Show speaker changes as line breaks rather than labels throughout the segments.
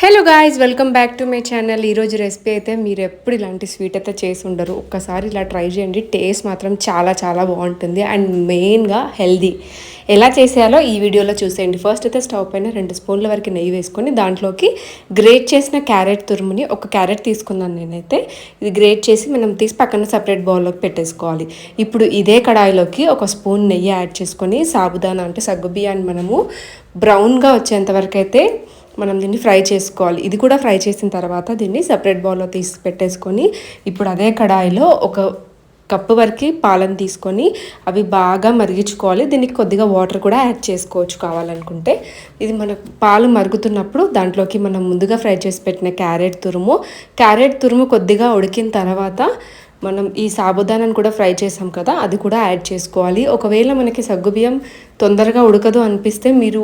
Hello guys welcome back to my channel ఈరోజు recipe అయితే మీరు ఎప్పుడు ఇలాంటి స్వీట్ అయితే చేసి ఉండరు. ఒక్కసారి ఇలా ట్రై చేయండి. టేస్ట్ మాత్రం చాలా చాలా బాగుంటుంది అండ్ మెయిన్గా హెల్దీ ఎలా చేసేయాలో ఈ వీడియోలో చూసేయండి. ఫస్ట్ అయితే స్టవ్ పైన రెండు స్పూన్ల వరకు నెయ్యి వేసుకొని దాంట్లోకి గ్రేట్ చేసిన క్యారెట్ తురుముని ఒక క్యారెట్ తీసుకున్నాను నేనైతే. ఇది గ్రేట్ చేసి మనం తీసి పక్కన సపరేట్ బౌల్లోకి పెట్టేసుకోవాలి. ఇప్పుడు ఇదే కడాయిలోకి ఒక స్పూన్ నెయ్యి యాడ్ చేసుకొని సాబుదానా అంటే సగ్గుబియ్యాన్ని మనము బ్రౌన్గా వచ్చేంత వరకు అయితే మనం దీన్ని ఫ్రై చేసుకోవాలి. ఇది కూడా ఫ్రై చేసిన తర్వాత దీన్ని సపరేట్ బౌల్లో తీసి పెట్టేసుకొని ఇప్పుడు అదే కడాయిలో ఒక కప్పు వరకు పాలను తీసుకొని అవి బాగా మరిగించుకోవాలి. దీనికి కొద్దిగా వాటర్ కూడా యాడ్ చేసుకోవచ్చు కావాలనుకుంటే. ఇది మన పాలు మరుగుతున్నప్పుడు దాంట్లోకి మనం ముందుగా ఫ్రై చేసి పెట్టిన క్యారెట్ తురుము. క్యారెట్ తురుము కొద్దిగా ఉడికిన తర్వాత మనం ఈ సాబుదానాన్ని కూడా ఫ్రై చేసాం కదా అది కూడా యాడ్ చేసుకోవాలి. ఒకవేళ మనకి సగ్గుబియ్యం తొందరగా ఉడకదు అనిపిస్తే మీరు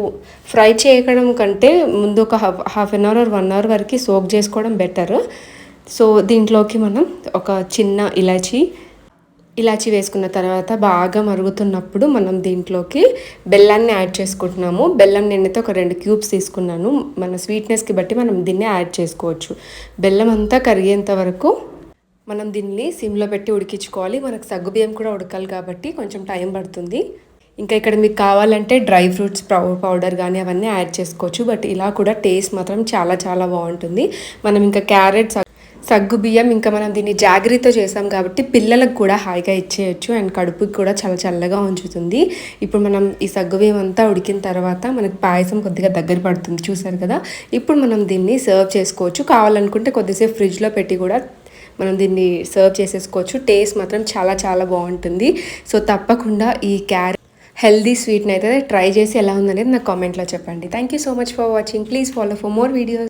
ఫ్రై చేయడం కంటే ముందు ఒక half half an hour one hour వరకు సోక్ చేసుకోవడం బెటర్. సో దీంట్లోకి మనం ఒక చిన్న ఇలాచీ ఇలాచి వేసుకున్న తర్వాత బాగా మరుగుతున్నప్పుడు మనం దీంట్లోకి బెల్లాన్ని యాడ్ చేసుకుంటున్నాము. బెల్లం నేనైతే ఒక రెండు క్యూబ్స్ తీసుకున్నాను. మన స్వీట్నెస్కి బట్టి మనం దీన్ని యాడ్ చేసుకోవచ్చు. బెల్లం అంతా కరిగేంత వరకు మనం దీన్ని సిమ్లో పెట్టి ఉడికించుకోవాలి. మనకు సగ్గుబియ్యం కూడా ఉడకాలి కాబట్టి కొంచెం టైం పడుతుంది. ఇంకా ఇక్కడ మీకు కావాలంటే డ్రై ఫ్రూట్స్ పౌడర్ కానీ అవన్నీ యాడ్ చేసుకోవచ్చు. బట్ ఇలా కూడా టేస్ట్ మాత్రం చాలా చాలా బాగుంటుంది. మనం ఇంకా క్యారెట్ సగ్గు బియ్యం ఇంకా మనం దీన్ని జాగ్రత్త చేసాం కాబట్టి పిల్లలకు కూడా హాయిగా ఇచ్చేయచ్చు. అండ్ కడుపుకి కూడా చాలా చల్లగా ఉంచుతుంది. ఇప్పుడు మనం ఈ సగ్గు బియ్యం అంతా ఉడికిన తర్వాత మనకి పాయసం కొద్దిగా దగ్గర పడుతుంది. చూసారు కదా? ఇప్పుడు మనం దీన్ని సర్వ్ చేసుకోవచ్చు. కావాలనుకుంటే కొద్దిసేపు ఫ్రిడ్జ్లో పెట్టి కూడా మనం దీన్ని సర్వ్ చేసేసుకోవచ్చు. టేస్ట్ మాత్రం చాలా చాలా బాగుంటుంది. సో తప్పకుండా ఈ క్యారెట్ హెల్దీ స్వీట్ని అయితే ట్రై చేసి ఎలా ఉందనేది నాకు కామెంట్లో చెప్పండి. Thank you so much for watching please follow for more videos